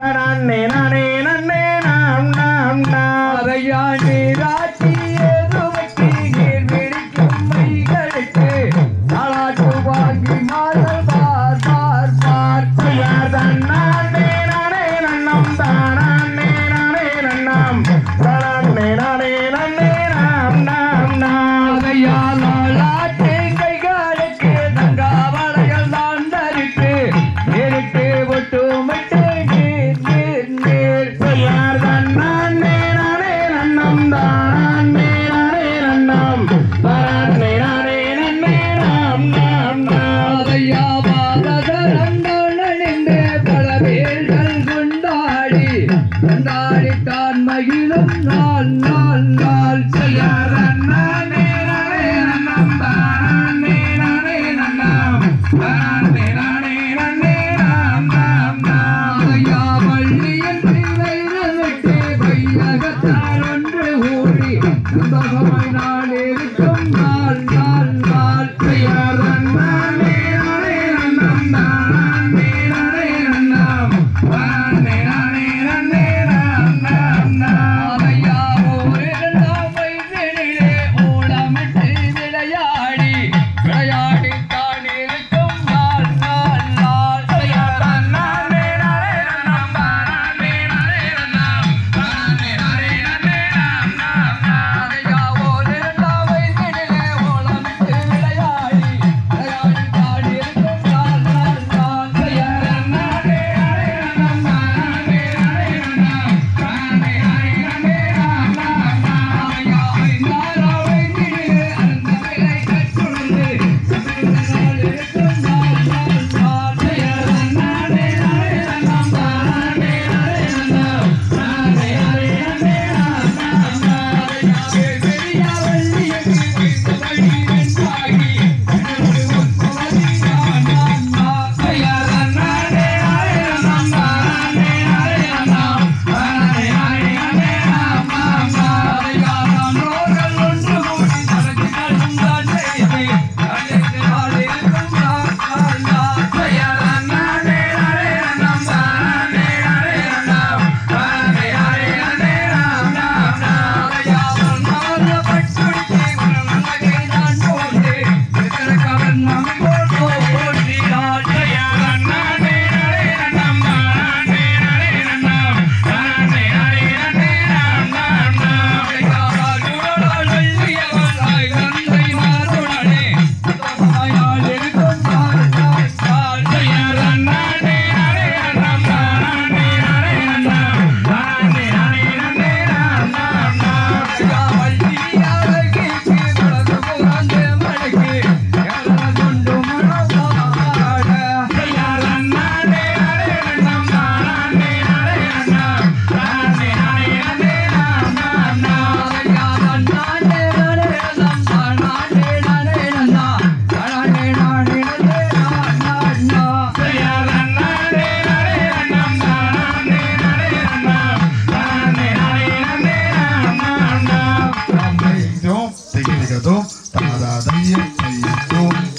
நன்னே நானே. நாளிலும் நாள் நாள் நேரே நன்னா நேரே நன்னா